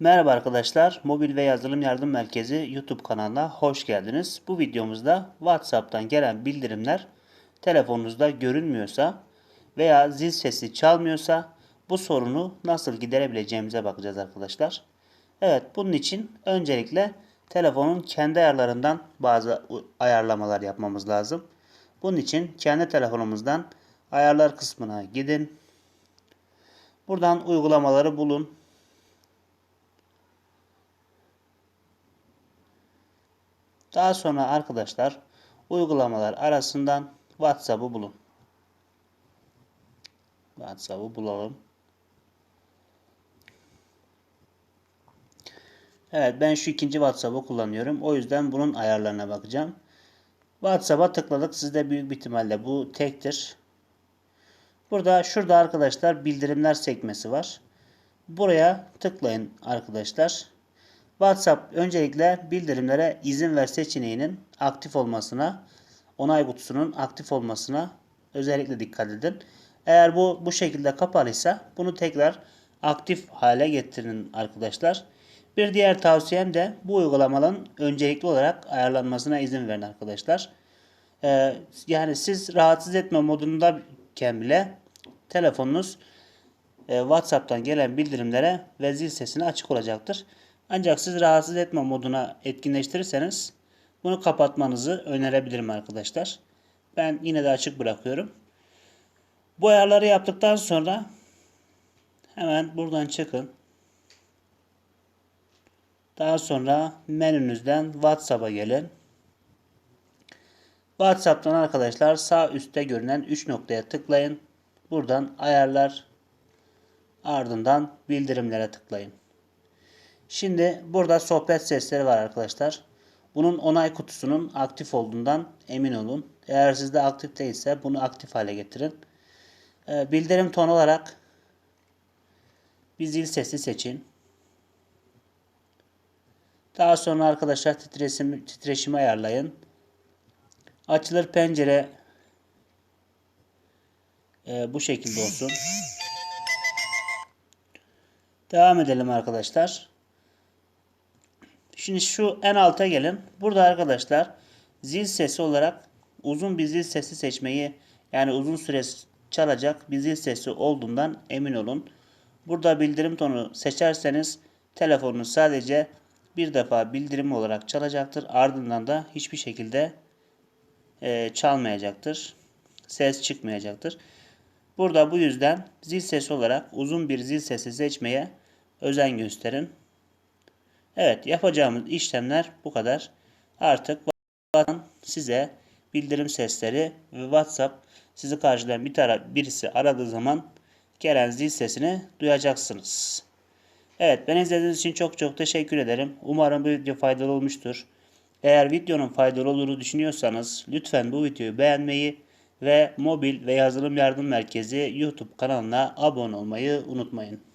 Merhaba arkadaşlar, Mobil ve Yazılım Yardım Merkezi YouTube kanalına hoş geldiniz. Bu videomuzda WhatsApp'tan gelen bildirimler telefonunuzda görünmüyorsa veya zil sesi çalmıyorsa bu sorunu nasıl giderebileceğimize bakacağız arkadaşlar. Evet, bunun için öncelikle telefonun kendi ayarlarından bazı ayarlamalar yapmamız lazım. Bunun için kendi telefonumuzdan ayarlar kısmına gidin. Buradan uygulamaları bulun. Daha sonra arkadaşlar uygulamalar arasından WhatsApp'ı bulun. WhatsApp'ı bulalım. Evet ben şu ikinci WhatsApp'ı kullanıyorum. O yüzden bunun ayarlarına bakacağım. WhatsApp'a tıkladık. Sizde büyük bir ihtimalle bu tektir. Burada şurada arkadaşlar bildirimler sekmesi var. Buraya tıklayın arkadaşlar. WhatsApp öncelikle bildirimlere izin ver seçeneğinin aktif olmasına, onay kutusunun aktif olmasına özellikle dikkat edin. Eğer bu bu şekilde kapalıysa bunu tekrar aktif hale getirin arkadaşlar. Bir diğer tavsiyem de bu uygulamaların öncelikli olarak ayarlanmasına izin verin arkadaşlar. Ee, yani siz rahatsız etme modundayken bile telefonunuz e, WhatsApp'tan gelen bildirimlere ve zil sesine açık olacaktır. Ancak siz rahatsız etme moduna etkinleştirirseniz bunu kapatmanızı önerebilirim arkadaşlar. Ben yine de açık bırakıyorum. Bu ayarları yaptıktan sonra hemen buradan çıkın. Daha sonra menünüzden WhatsApp'a gelin. WhatsApp'tan arkadaşlar sağ üstte görünen 3 noktaya tıklayın. Buradan ayarlar ardından bildirimlere tıklayın. Şimdi burada sohbet sesleri var arkadaşlar. Bunun onay kutusunun aktif olduğundan emin olun. Eğer sizde aktif değilse bunu aktif hale getirin. Ee, bildirim ton olarak bir zil sesi seçin. Daha sonra arkadaşlar titreşimi, titreşimi ayarlayın. Açılır pencere e, bu şekilde olsun. Devam edelim arkadaşlar. Şimdi şu en alta gelin. Burada arkadaşlar zil sesi olarak uzun bir zil sesi seçmeyi yani uzun süre çalacak bir zil sesi olduğundan emin olun. Burada bildirim tonu seçerseniz telefonunuz sadece bir defa bildirim olarak çalacaktır. Ardından da hiçbir şekilde e, çalmayacaktır. Ses çıkmayacaktır. Burada bu yüzden zil sesi olarak uzun bir zil sesi seçmeye özen gösterin. Evet yapacağımız işlemler bu kadar. Artık size bildirim sesleri ve WhatsApp sizi karşılayan bir tara birisi aradığı zaman gelen zil sesini duyacaksınız. Evet ben izlediğiniz için çok çok teşekkür ederim. Umarım bu video faydalı olmuştur. Eğer videonun faydalı olduğunu düşünüyorsanız lütfen bu videoyu beğenmeyi ve mobil ve yazılım yardım merkezi YouTube kanalına abone olmayı unutmayın.